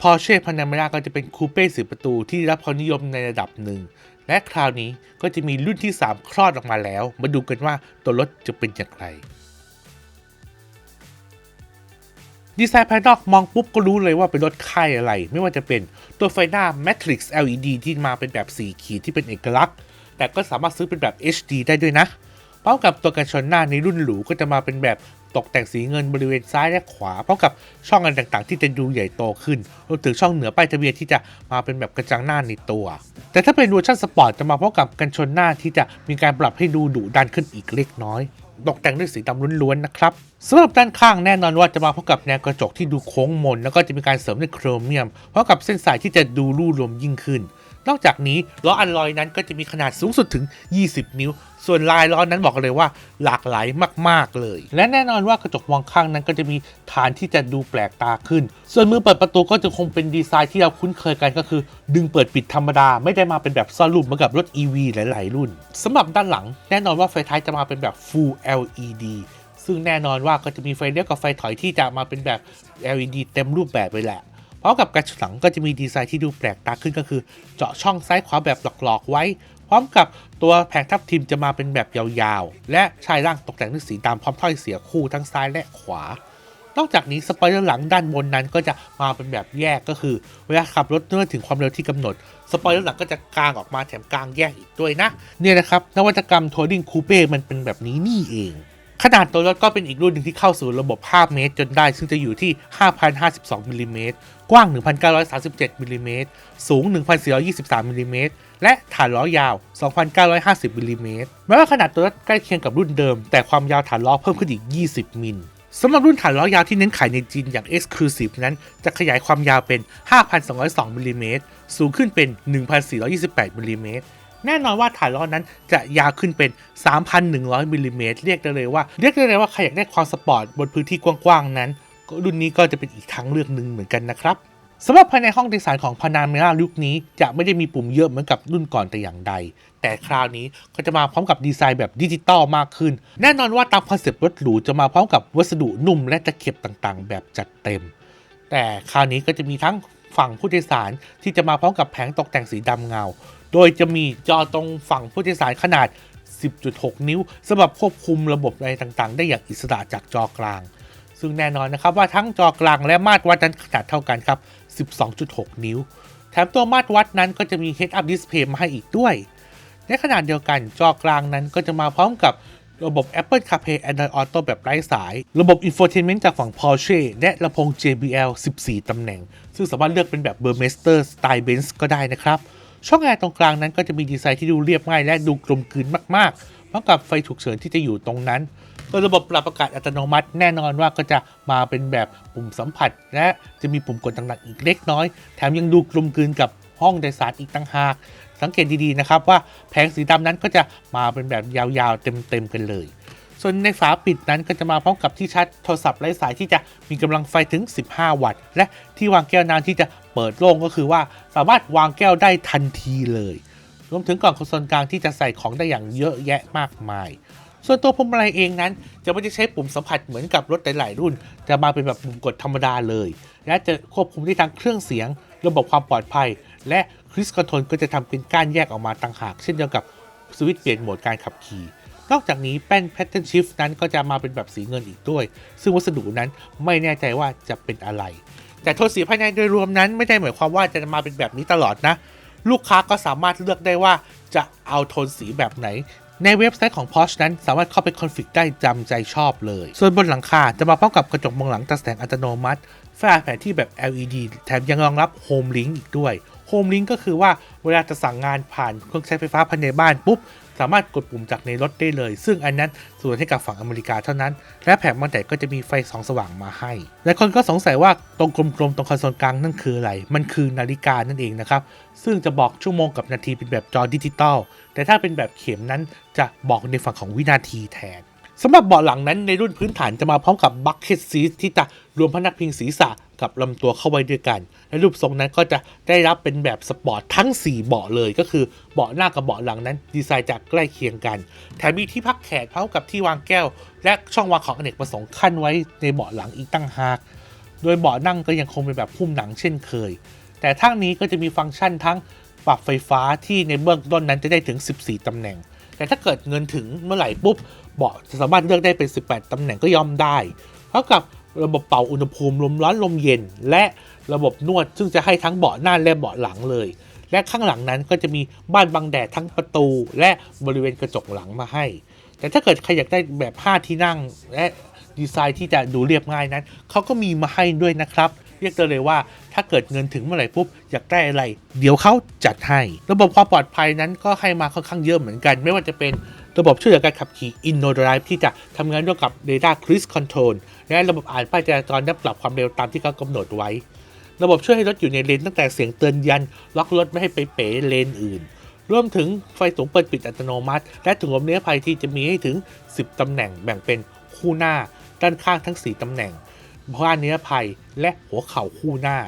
Porsche Panamera ก็จะเป็นคูเป้สีประตูที่ได้รับความนิยมในระดับหนึ่ง และคราวนี้ก็จะมีรุ่นที่ 3 คลอดออกมาแล้ว มาดูกันว่าตัวรถจะเป็นอย่างไร ดีไซน์ภายนอกมองปุ๊บก็รู้เลยว่าเป็นรถค่ายอะไร ไม่ว่าจะเป็นตัวไฟหน้า Matrix LED ที่มาเป็นแบบ 4 ขีดที่เป็นเอกลักษณ์ แต่ก็สามารถซื้อเป็นแบบ HD ได้ด้วยนะพร้อมกับตัวกันชนหน้าในรุ่นหรูก็จะมาเป็นแบบ ตกแต่งสีเงินบริเวณซ้ายและขวาพร้อมกับช่องอันต่างๆ ที่จะดูใหญ่โตขึ้นรวมถึงช่องเหนือป้ายทะเบียนที่จะมาเป็นแบบกระจังหน้าในตัว แต่ถ้าเป็นเวอร์ชันสปอร์ตจะมาพร้อมกับกันชนหน้าที่จะมีการปรับให้ดูดุดันขึ้นอีกเล็กน้อยตกแต่งด้วยสีดำล้วนๆนะครับสำหรับด้านข้างแน่นอนว่าจะมาพร้อมกับแนวกระจกที่ดูโค้งมน แล้วก็จะมีการเสริมด้วยโครเมียมพร้อมกับเส้นสายที่จะดูลู่รวมยิ่งขึ้น นอกจากนี้ล้ออัลลอยนั้นก็จะมีขนาดสูงสุดถึง 20 นิ้ว ส่วนลายล้อนั้นบอกเลยว่าหลากหลายมาก ๆ เลย และแน่นอนว่ากระจกมองข้างนั้นก็จะมีฐานที่จะดูแปลกตาขึ้น ส่วนมือเปิดประตูก็จะคงเป็นดีไซน์ที่เราคุ้นเคยกันก็คือ ดึงเปิดปิดธรรมดา ไม่ได้มาเป็นแบบซ่อนรูปเหมือนกับรถ EV หลาย ๆ รุ่นสำหรับด้านหลัง แน่นอนว่าไฟท้ายจะมาเป็นแบบ Full LED ซึ่งแน่นอนว่าก็จะมีไฟเลี้ยวกับไฟถอยที่จะมาเป็นแบบ LED เต็มรูปแบบเลยแหละ้อมกับกระจหลังก็จะมีดีไซน์ที่ดูแปลกตาขึ้นก็คือ เจาะช่องซ้ายขวาแบบหลอกๆไว้ พร้อมกับตัวแผงทับทิมจะมาเป็นแบบยาวๆ และชายร่างตกแต่งด้วยสีดำพร้อมถ้อยเสียคู่ทั้งซ้ายและขวานอกจากนี้สปอยเลอร์หลังด้านบนนั้นก็จะมาเป็นแบบแยกก็คือ เวลาขับรถเมื่อถึงความเร็วที่กำหนด สปอยเลอร์หลังก็จะกางออกมาแถมกางแยกอีกด้วยนะ เนี่ยนะครับ นวัตกรรมทัวริงคูเป้มันเป็นแบบนี้นี่เอง ขนาดตัวรถก็เป็นอีกรุ่นหนึ่งที่เข้าสู่ระบบ 5 เมตร จนได้ ซึ่งจะอยู่ที่ 5,052มิลลิเมตร กว้าง 1,937มิลลิเมตร สูง 1,423มิลลิเมตร และฐานล้อยาว 2,950มิลลิเมตร แม้ว่าขนาดตัวรถใกล้เคียงกับรุ่นเดิม แต่ความยาวฐานล้อเพิ่มขึ้นอีก 20 มิลสำหรับรุ่นฐานล้อยาวที่เน้นขายในจีนอย่าง Exclusive นั้น จะขยายความยาวเป็น 5,202มิลลิเมตร สูงขึ้นเป็น 1,428มิลลิเมตร แน่นอนว่าฐานล้อนั้นจะยาวขึ้นเป็น 3,100มิลลิเมตรเรียกได้เลยว่า เรียกได้เลยว่าใครอยากได้ความสปอร์ตบนพื้นที่กว้างๆนั้น รุ่นนี้ก็จะเป็นอีกทางเลือกหนึ่งเหมือนกันนะครับสำหรับภายในห้องโดยสารของพานาเมรายุคนี้จะไม่ได้มีปุ่มเยอะเหมือนกับรุ่นก่อนแต่อย่างใด แต่คราวนี้ก็จะมาพร้อมกับดีไซน์แบบดิจิตอลมากขึ้น แน่นอนว่าตามคอนเซปต์รถหรูจะมาพร้อมกับวัสดุนุ่มและตะเข็บต่างๆ แบบจัดเต็ม แต่คราวนี้ก็จะมีทั้งฝั่งผู้โดยสารที่จะมาพร้อมกับแผงตกแต่งสีดำเงา โดยจะมีจอตรงฝั่งผู้โดยสารขนาด 10.6 นิ้วสำหรับควบคุมระบบอะไรต่างๆ ได้อย่างอิสระจากจอกลาง ซึ่งแน่นอนนะครับว่าทั้งจอกลางและมาตรวัดนั้นขนาดเท่ากันครับ 12.6 นิ้ว แถมตัวมาตรวัดนั้นก็จะมี Head Up Display มาให้อีกด้วย ในขนาดเดียวกันจอกลางนั้นก็จะมาพร้อมกับระบบ Apple CarPlay Android Auto แบบไร้สาย ระบบ Infotainment จากฝั่ง Porsche และลำโพง JBL 14 ตำแหน่ง ซึ่งสามารถเลือกเป็นแบบ Burmester สไตล์ Benz ก็ได้นะครับ ช่องแอร์ตรงกลางนั้นก็จะมีดีไซน์ที่ดูเรียบง่ายและดูกลมกลืนมากๆพร้อมกับไฟฉุกเฉินที่จะอยู่ตรงนั้นโดยระบบปรับอากาศอัตโนมัติแน่นอนว่าก็จะมาเป็นแบบปุ่มสัมผัส และจะมีปุ่มกดต่างๆอีกเล็กน้อย แถมยังดูกลมกลืนกับห้องโดยสารอีกต่างหาก สังเกตดีๆนะครับว่าแผงสีดำนั้นก็จะมาเป็นแบบยาวๆเต็มๆกันเลย ส่วนในฝาปิดนั้นก็จะมาพร้อมกับที่ชาร์จโทรศัพท์ไร้สายที่จะมีกำลังไฟถึง 15 วัตต์ และที่วางแก้วน้ำที่จะเปิดโล่งก็คือว่าสามารถวางแก้วได้ทันทีเลย รวมถึงกล่องคอนโซลกลางที่จะใส่ของได้อย่างเยอะแยะมากมาย ส่วนตัวพวงมาลัยเองนั้น จะไม่ได้ใช้ปุ่มสัมผัสเหมือนกับรถหลายๆรุ่น จะมาเป็นแบบปุ่มกดธรรมดาเลย และจะควบคุมได้ทั้งเครื่องเสียง ระบบความปลอดภัย และคริสคอนโทรลก็จะทำเป็นก้านแยกออกมาต่างหาก เช่นเดียวกับสวิตช์เปลี่ยนโหมดการขับขี่ นอกจากนี้แป้น Pattern Shift นั้นก็จะมาเป็นแบบสีเงินอีกด้วย ซึ่งวัสดุนั้นไม่แน่ใจว่าจะเป็นอะไร แต่โทนสีภายในโดยรวมนั้นไม่ได้หมายความว่าจะมาเป็นแบบนี้ตลอดนะ ลูกค้าก็สามารถเลือกได้ว่าจะเอาโทนสีแบบไหน ในเว็บไซต์ของ Porsche นั้นสามารถเข้าไปคอนฟิกได้จำใจชอบเลย ส่วนบนหลังคาจะมาพร้อมกับกระจกมองหลังตัดแสงอัตโนมัติไฟแผนที่แบบ LED แถมยังรองรับ Home Link อีกด้วย Home Link ก็คือว่าเวลาจะสั่งงานผ่านเครื่องใช้ไฟฟ้าภายในบ้านปุ๊บ สามารถกดปุ่มจากในรถได้เลย ซึ่งอันนั้นส่วนให้กับฝั่งอเมริกาเท่านั้น และแผงมันแต่ก็จะมีไฟสองสว่างมาให้หลายคนก็สงสัยว่าตรงกลมๆตรงคอนโซลกลางนั่นคืออะไร มันคือนาฬิกานั่นเองนะครับ ซึ่งจะบอกชั่วโมงกับนาทีเป็นแบบจอดิจิตอล แต่ถ้าเป็นแบบเข็มนั้นจะบอกในฝั่งของวินาทีแทน สำหรับเบาะหลังนั้นในรุ่นพื้นฐานจะมาพร้อมกับบัคเก็ตซีทที่จะรวมพนักพิงศีรษะกับลำตัวเข้าไว้ด้วยกัน และรูปทรงนั้นก็จะได้รับเป็นแบบสปอร์ตทั้ง 4 เบาะเลย ก็คือเบาะหน้ากับเบาะหลังนั้น ดีไซน์จากใกล้เคียงกัน แถมมีที่พักแขกพร้อมกับที่วางแก้ว และช่องวางของอเนกประสงค์ขั้นไว้ในเบาะหลังอีกตั้งหาก โดยเบาะนั่งก็ยังคงเป็นแบบหุ้มหนังเช่นเคย แต่ทั้งนี้ก็จะมีฟังก์ชันทั้งปรับไฟฟ้าที่ในเบื้องต้นนั้นจะได้ถึง 14ตำแหน่ง แต่ถ้าเกิดเงินถึงเมื่อไหร่ปุ๊บ เบาะสามารถเลือกได้เป็น 18 ตำแหน่งก็ย่อมได้เท่ากับระบบเป่าอุณหภูมิลมร้อนลมเย็น และระบบนวดซึ่งจะให้ทั้งเบาะหน้าและเบาะหลังเลย และข้างหลังนั้นก็จะมีบ้านบังแดดทั้งประตู และบริเวณกระจกหลังมาให้ แต่ถ้าเกิดใครอยากได้แบบ 5 ที่นั่ง และดีไซน์ที่จะดูเรียบง่ายนั้นเขาก็มีมาให้ด้วยนะครับเรียกได้เลยว่าถ้าเกิดเงินถึงเมื่อไหร่ปุ๊บอยากได้อะไร เดี๋ยวเขาจัดให้ ระบบความปลอดภัยนั้นก็ให้มาค่อนข้างเยอะเหมือนกัน ไม่ว่าจะเป็นระบบช่วยเหลือการขับขี่ InnoDrive ที่จะทำงานร่วมกับ Radar Cruise Control และระบบอ่านป้ายจราจรและปรับความเร็วตามที่เขากำหนดไว้ ระบบช่วยให้รถอยู่ในเลนตั้งแต่เสียงเตือนยัน ล็อกรถไม่ให้ไปเป๋เลนอื่น รวมถึงไฟสูงเปิดปิดอัตโนมัติ และถุงลมนิรภัยที่จะมีให้ถึง 10 ตำแหน่งแบ่งเป็นคู่หน้า ด้านข้างทั้ง 4 ตำแหน่งบ้านิรภัยและหัวเข่าคู่หน้า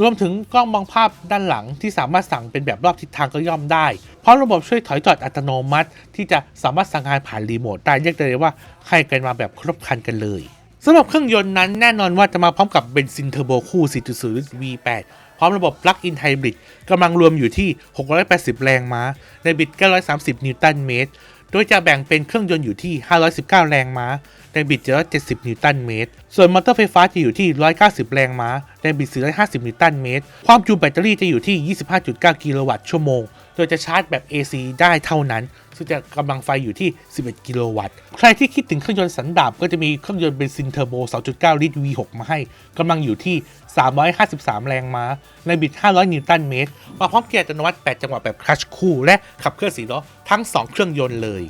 รวมถึงกล้องมองภาพด้านหลังที่สามารถสั่งเป็นแบบรอบทิศทางก็ย่อมได้ เพราะระบบช่วยถอยจอดอัตโนมัติ ที่จะสามารถสั่งงานผ่านรีโมทได้เรียกได้เลยว่าให้กันมาแบบครบครันกันเลยสำหรับเครื่องยนต์นั้นแน่นอนว่าจะมาพร้อมกับเบนซินเทอร์โบคู่ 4.0 V8 พร้อมระบบ Plug-in Hybrid กำลังรวมอยู่ที่ 680 แรงม้า ในบิด 930 นิวตันเมตร โดยจะแบ่งเป็นเครื่องยนต์อยู่ที่ 519 แรงม้า ในบิด 770 นิวตันเมตร ส่วนมอเตอร์ไฟฟ้าจะอยู่ที่ 190 แรงม้า ในบิด 450 นิวตันเมตร ความจุแบตเตอรี่จะอยู่ที่ 25.9 กิโลวัตต์ชั่วโมง โดยจะชาร์จแบบ AC ได้เท่านั้น ซึ่งจะกำลังไฟอยู่ที่ 11 กิโลวัตต์ ใครที่คิดถึงเครื่องยนต์สันดาปก็จะมีเครื่องยนต์เบนซินเทอร์โบ 2.9 ลิตร V6 มาให้ กำลังอยู่ที่ 353 แรงม้าในบิด 500 นิวตันเมตร มาพร้อมเกียร์อัตโนมัติ 8 จังหวะแบบคลัชคู่และขับเคลื่อน4ล้อทั้ง 2 เครื่องยนต์เลย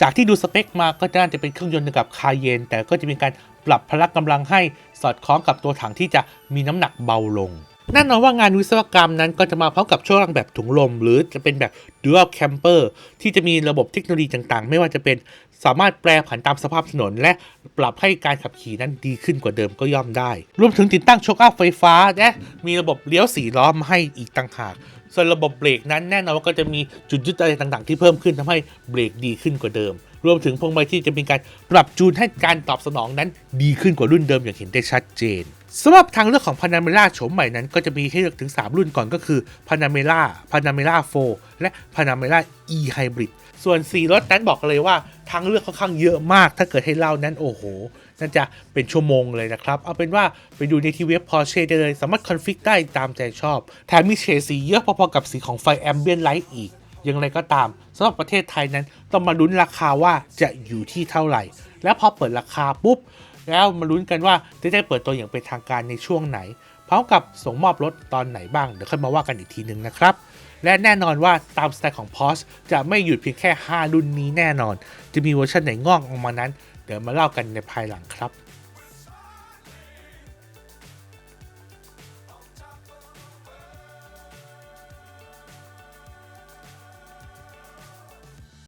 จากที่ดูสเปคมาก็น่าจะเป็นเครื่องยนต์กับคาเยนแต่ก็จะมีการ ปรับพละกำลังให้สอดคล้องกับตัวถังที่จะมีน้ำหนักเบาลงแน่นอนว่างานวิศวกรรมนั้นก็จะมาพร้อมกับช่วงล่างแบบถุงลม หรือจะเป็นแบบ Dual Camper ที่จะมีระบบเทคโนโลยีต่างๆ ไม่ว่าจะเป็นสามารถแปลผันตามสภาพถนน และปรับให้การขับขี่นั้นดีขึ้นกว่าเดิมก็ย่อมได้ รวมถึงติดตั้งโชคอัพไฟฟ้า และมีระบบเลี้ยวสี่ล้อมาให้อีกต่างหาก ส่วนระบบเบรกนั้นแน่นอนว่าก็จะมีจุดยึดอะไรต่างๆ ที่เพิ่มขึ้นทำให้เบรกดีขึ้นกว่าเดิม รวมถึงพวงมาลัยที่จะมีการปรับจูนให้การตอบสนองนั้นดีขึ้นกว่ารุ่นเดิมอย่างเห็นได้ชัดเจนสำหรับทางเลือกของ Panamera โฉมใหม่นั้นก็จะมีให้เลือกถึง 3 รุ่นก่อนก็คือ Panamera Panamera 4และ Panamera E Hybrid ส่วน 4 รถนั้นบอกเลยว่าทางเลือกค่อนข้างเยอะมาก ถ้าเกิดให้เล่านั้นโอ้โหน่าจะเป็นชั่วโมงเลยนะครับ เอาเป็นว่าไปดูในที่เว็บ Porsche ได้เลย สามารถคอนฟิกได้ตามใจชอบ แถมมีเฉดสีเยอะพอๆกับสีของไฟ Ambient Light อีก อย่างไรก็ตามสำหรับประเทศไทยนั้นต้องมาลุ้นราคาว่าจะอยู่ที่เท่าไหร่ แล้วพอเปิดราคาปุ๊บ แล้วมาลุ้นกันว่าจะได้เปิดตัวอย่างเป็นทางการในช่วงไหนพร้อมกับส่งมอบรถตอนไหนบ้าง เดี๋ยวค่อยมาว่ากันอีกทีหนึ่งนะครับ และแน่นอนว่าตามสไตล์ของ p o s จะไม่หยุดเพียงแค่ 5 รุ่นนี้แน่นอน จะมีเวอร์ชันไหนงอกออกมานั้น เดี๋ยวมาเล่ากันในภายหลังครับ